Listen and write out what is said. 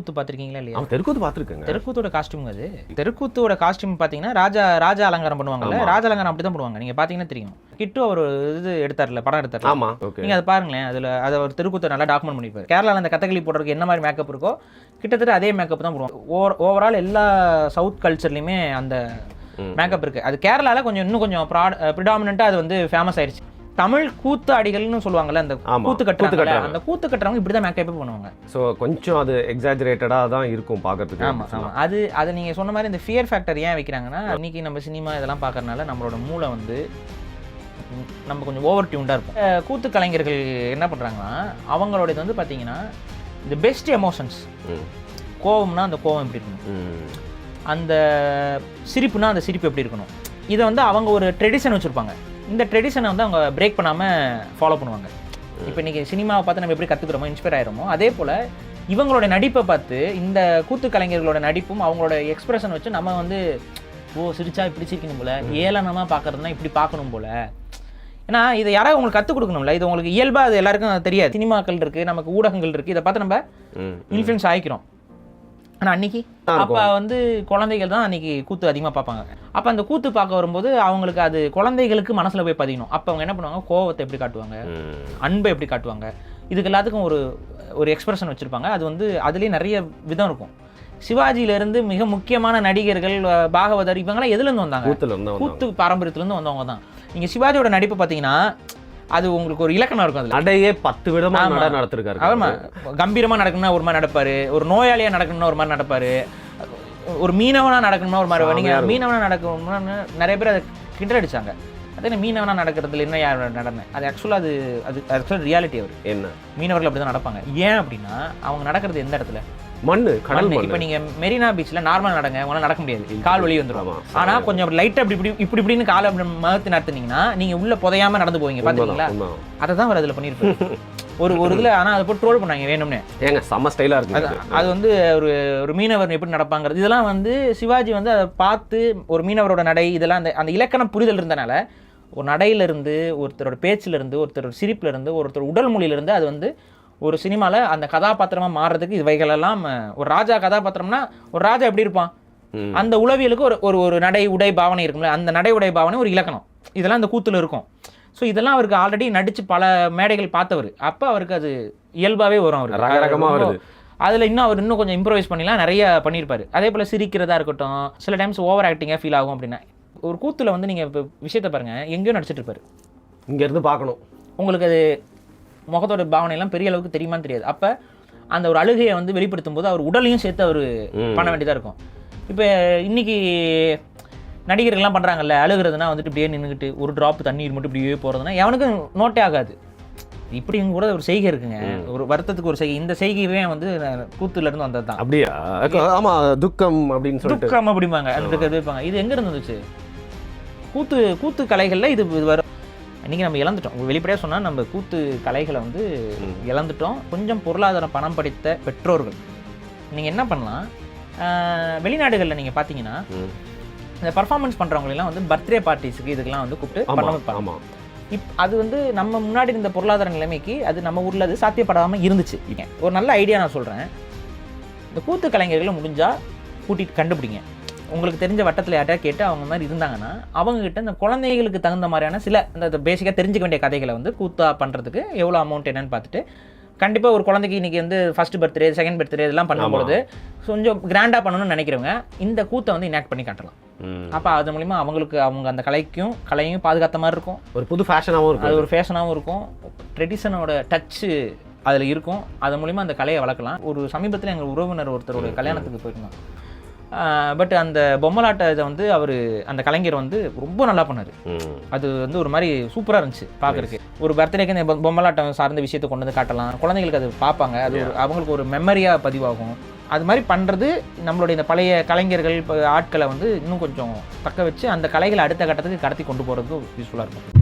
தெருக்கூத்து பார்த்துருக்கீங்களா இல்லையா? தெருக்கூத்து பார்த்துருக்கேங்க. தெருக்கூத்தோட காஸ்டியூம் அது. தெருக்கூத்தோட காஸ்டியூம் பார்த்தீங்கன்னா ராஜா ராஜா அலங்காரம் பண்ணுவாங்கல்ல? ராஜா அலங்காரம் அப்படி தான் பண்ணுவாங்க நீங்கள் பார்த்தீங்கன்னா தெரியும். கிட்டு அவர் இது எடுத்தார்ல படம் எடுத்தார்ல. ஆமா ஓகே. நீங்கள் அதை பாருங்களேன். அதில் அதை ஒரு தெருக்கூத்தை நல்லா டாக்குமெண்ட் பண்ணியிருப்பாரு கேரளாவில் அந்த கதகளி போடுறதுக்கு என்ன மாதிரி மேக்கப் இருக்கோ கிட்டத்தட்ட அதே மேக்கப் தான் போடுவாங்க. ஓவர் ஓவரால் எல்லா சவுத் கல்ச்சர்லையுமே அந்த மேக்கப் இருக்குது அது கேரளாவில் கொஞ்சம் இன்னும் கொஞ்சம் ப்ராட் ப்ரிடாமினண்ட்டாக அது வந்து ஃபேமஸ் ஆயிடுச்சு. தமிழ் கூத்தாடிகள்னு சொல்லுவாங்கல்ல அந்த கூத்து கூத்து கட்டுறாங்க. அந்த கூத்து கட்டுறவங்க இப்படி தான் மேக்கப்பே பண்ணுவாங்க. ஸோ கொஞ்சம் அது எக்ஸாஜரேட்டடாக தான் இருக்கும் பார்க்கறதுக்கு. ஆமா ஆமா. அது அது நீங்க சொன்ன மாதிரி இந்த ஃபியர் ஃபேக்டர் ஏன் வைக்கிறாங்கன்னா இன்னைக்கு நம்ம சினிமா இதெல்லாம் பார்க்கறனால நம்மளோட மூளை வந்து நம்ம கொஞ்சம் ஓவர் டியூன்டாக இருக்கும் கூத்து கலைஞர்கள் என்ன பண்றாங்கன்னா அவங்களோட இது வந்து பார்த்தீங்கன்னா இந்த பெஸ்ட் எமோஷன்ஸ். கோவம்னா அந்த கோவம் எப்படி இருக்கணும். அந்த சிரிப்புனா அந்த சிரிப்பு எப்படி இருக்கணும்? இதை வந்து அவங்க ஒரு ட்ரெடிஷன் வச்சுருப்பாங்க. இந்த ட்ரெடிஷனை வந்து அவங்க பிரேக் பண்ணாமல் ஃபாலோ பண்ணுவாங்க. இப்போ இன்றைக்கி சினிமாவை பார்த்து நம்ம எப்படி கற்றுக்குறோமோ இன்ஸ்பயர் ஆயிரமோ அதே போல் இவங்களோட நடிப்பை பார்த்து இந்த கூத்து கலைஞர்களோட நடிப்பும் அவங்களோட எக்ஸ்பிரஷன் வச்சு நம்ம வந்து ஓ சிரிச்சா இப்படி சிரிக்கணும் போல ஏளனமாக பார்க்கறதுனா இப்படி பார்க்கணும் போல. ஏன்னா இதை யாராவது உங்களுக்கு கற்றுக் கொடுக்கணும்ல? இது உங்களுக்கு இயல்பாக அது எல்லாருக்கும் தெரியாது. சினிமாக்கள் இருக்குது நமக்கு ஊடகங்கள் இருக்குது இதை பார்த்து நம்ம. இன்ஃப்ளூயன்ஸ் ஆகிக்கிறோம். ஆனால் அன்னைக்கு. அப்போ வந்து குழந்தைகள் தான் அன்னைக்கு கூத்து அதிகமாக பார்ப்பாங்க. அப்போ அந்த கூத்து பார்க்க வரும்போது அவங்களுக்கு அது குழந்தைகளுக்கு மனசில் போய் பதியணும். அப்போ அவங்க என்ன பண்ணுவாங்க? கோவத்தை எப்படி காட்டுவாங்க. அன்பை எப்படி காட்டுவாங்க? இதுக்கு எல்லாத்துக்கும் ஒரு ஒரு எக்ஸ்பிரஷன் வச்சுருப்பாங்க. அது வந்து அதுலேயே நிறைய விதம் இருக்கும். சிவாஜியிலேருந்து மிக முக்கியமான நடிகர்கள் பாகவதர் இவங்கெல்லாம் எதுலேருந்து வந்தாங்க. கூத்து பாரம்பரியத்துலேருந்து வந்தவங்க தான். நீங்கள் சிவாஜியோட நடிப்பு பார்த்தீங்கன்னா அது உங்களுக்கு ஒரு இலக்கணம் இருக்கும் அதில். நடையே பத்து விதமா ஆமா. நட நடத்திருக்காரு ஆமா. கம்பீரமா நடக்கணும்னா ஒரு மாதிரி நடப்பாரு. ஒரு நோயாளியா நடக்கணும்னா ஒரு மாதிரி நடப்பாரு. ஒரு மீனவனா நடக்கணும்னா ஒரு மாதிரி நீங்க சாமியா இருக்கும். மீனவனா நடக்கணும்னா நிறைய பேர் அதை கிண்டல் அடிச்சாங்க. அதே நான் மீனவனா நடக்கிறதுல என்ன யார் நடந்தேன் அது ஆக்சுவலாக அது அது ஆக்சுவலாக ரியாலிட்டி அவர். என்ன? மீனவர்கள் அப்படி தான் நடப்பாங்க. ஏன் அப்படின்னா அவங்க நடக்கிறது எந்த இடத்துல? மண்ணு கடல். மண்ணு. இப்ப நீங்க மெரினா பீச்ல நார்மல் நடங்க உங்களால நடக்க முடியாது. கால் வலி வந்துடும் ஆனா கொஞ்சம் லைட்டா இப்படி இப்படி இப்படி இப்படின்னு காலை அப்படி மகத்து நடத்துனீங்கன்னா நீங்க உள்ள புதையாம நடந்து போவீங்க பாத்தீங்களா. அதை தான் அவர் அதுல பண்ணியிருப்பாரு. ஒரு ஒரு இதுல ஆனா அதை போட்டு ட்ரோல் பண்ணாங்க வேணும்னு. ஏங்க செம்ம ஸ்டைலா இருக்கு அது வந்து ஒரு ஒரு மீனவர் எப்படி நடப்பாங்கிறது. இதெல்லாம் வந்து சிவாஜி வந்து அதை பார்த்து ஒரு மீனவரோட நடை இதெல்லாம் அந்த அந்த இலக்கண புரிதல் இருந்தனால ஒரு நடையில இருந்து ஒருத்தரோட பேச்சுல இருந்து ஒருத்தரோட சிரிப்புல இருந்து ஒருத்தர் உடல் மொழியில இருந்து அது வந்து ஒரு சினிமால அந்த கதாபாத்திரமா மாறுறதுக்கு இவைகளெல்லாம் ஒரு ராஜா கதாபாத்திரம்னா ஒரு ராஜா எப்படி இருப்பான். அந்த உளவியலுக்கு ஒரு ஒரு ஒரு நடை உடை பாவனை இருக்கும்ல அந்த நடை உடை பாவனை ஒரு இலக்கணம். இதெல்லாம் அந்த கூத்துல இருக்கும். ஸோ இதெல்லாம் அவருக்கு ஆல்ரெடி நடிச்சு பல மேடைகள் பார்த்தவர். அப்போ அவருக்கு அது இயல்பாவே வரும் அவருக்கு. அதில் இன்னும் அவர் இன்னும் கொஞ்சம் இம்ப்ரவைஸ் பண்ணிலாம் நிறைய பண்ணியிருப்பாரு. அதே போல் சிரிக்கிறதா இருக்கட்டும் சில டைம்ஸ் ஓவர் ஆக்டிங்காக ஃபீல் ஆகும் அப்படின்னா. ஒரு கூத்துல வந்து நீங்கள் இப்போ விஷயத்தை பாருங்க எங்கேயோ நடிச்சிட்டு இருப்பாரு. இங்க இருந்து பார்க்கணும். உங்களுக்கு அது முகத்தோட பாவனையெல்லாம் பெரிய அளவுக்கு தெரியுமான்னு தெரியாது. அப்போ அந்த ஒரு அழுகையை வந்து வெளிப்படுத்தும் போது அவர் உடலையும் சேர்த்து அவர். பண்ண வேண்டியதாக இருக்கும். இப்போ இன்னைக்கு நடிகர்கள்லாம் பண்ணுறாங்கல்ல அழுகிறதுனா வந்துட்டு இப்படியே நின்றுக்கிட்டு ஒரு ட்ராப் தண்ணீர் மட்டும் இப்படியே போகிறதுனா எவனுக்கும் நோட்டே ஆகாது. இப்படியும் கூட ஒரு செய்கை இருக்குங்க. ஒரு வருத்தத்துக்கு ஒரு செய்கை. இந்த செய்கையே வந்து கூத்துல இருந்து வந்தது தான். அப்படியா? ஆமா துக்கம் அப்படின்னு சொல்லிட்டு. துக்கம் அப்படிம்பாங்க. அதுக்கு இது எங்க இருந்து வந்துச்சு? கூத்து கூத்து கலைகள்ல இது வரும். இன்னைக்கு நம்ம இழந்துட்டோம். வெளிப்படையாக சொன்னா நம்ம கூத்து கலைகளை வந்து. இழந்துட்டோம். கொஞ்சம் பொருளாதார பணம் படித்த பெற்றோர்கள். நீங்க என்ன பண்ணலாம்? வெளிநாடுகள்ல நீங்க பாத்தீங்கன்னா ம். இந்த பர்ஃபார்மன்ஸ் பண்றவங்களெல்லாம் வந்து பர்த்டே பார்ட்டிஸ்க்கு இதுக்கெல்லாம் வந்து கூப்பிட்டு பண்ண வைப்பாங்க. இப் அது வந்து நம்ம முன்னாடி இருந்த பொருளாதார நிலைமைக்கு அது நம்ம ஊர்ல அது சாத்தியப்படாம இருந்துச்சு. ஒரு நல்ல ஐடியா நான் சொல்றேன். இந்த கூத்து கலைஞர்களை முடிஞ்சா கூட்டிட்டு கண்டுபிடிங்க. உங்களுக்கு தெரிஞ்ச வட்டத்தில் யார்ட்டா கேட்டு அவங்க மாதிரி இருந்தாங்கன்னா அவங்க கிட்ட இந்த குழந்தைகளுக்கு தகுந்த மாதிரியான சில இந்த பேசிக்காக தெரிஞ்சுக்க வேண்டிய கதைகளை வந்து கூத்தா பண்ணுறதுக்கு எவ்வளோ அமௌண்ட் என்னன்னு பார்த்துட்டு கண்டிப்பாக ஒரு குழந்தைக்கு இன்னைக்கு வந்து ஃபர்ஸ்ட் பர்த்டே செகண்ட் பர்த்டே இதெல்லாம் பண்ணும்பொழுது கொஞ்சம் கிராண்டாக பண்ணணும்னு நினைக்கிறவங்க இந்த கூத்தை வந்து இனாக்ட் பண்ணி காட்டலாம். அப்போ அது மூலிமா அவங்களுக்கு அவங்க அந்த கலைக்கும் கலையும் பாதுகாத்த மாதிரி இருக்கும். ஒரு புது ஃபேஷனாவும் அது இருக்கு ஒரு ஃபேஷனாகவும் இருக்கும். ட்ரெடிஷனோட டச்சு அதில் இருக்கும். அது மூலிமா அந்த கலையை வளர்க்கலாம். ஒரு சமீபத்தில் எங்கள் உறவினர் ஒருத்தரோட கல்யாணத்துக்கு போயிருந்தோம். பட் அந்த பொம்மலாட்ட இதை வந்து அவர் அந்த கலைஞர் வந்து ரொம்ப நல்லா பண்ணார். அது வந்து ஒரு மாதிரி சூப்பராக இருந்துச்சு பார்க்கறதுக்கு. ஒரு பர்த்டேக்கு இந்த பொம்மலாட்டம் சார்ந்த விஷயத்தை கொண்டு வந்து காட்டலாம். குழந்தைங்களுக்கு அது பார்ப்பாங்க. அது ஒரு அவங்களுக்கு ஒரு மெமரியாக பதிவாகும். அது மாதிரி பண்ணுறது நம்மளுடைய இந்த பழைய கலைஞர்கள் இப்போ ஆட்களை வந்து இன்னும் கொஞ்சம் தக்க வச்சு அந்த கலைகளை அடுத்த கட்டத்துக்கு கடத்தி கொண்டு போகிறதுக்கு யூஸ்ஃபுல்லாக இருக்கும்.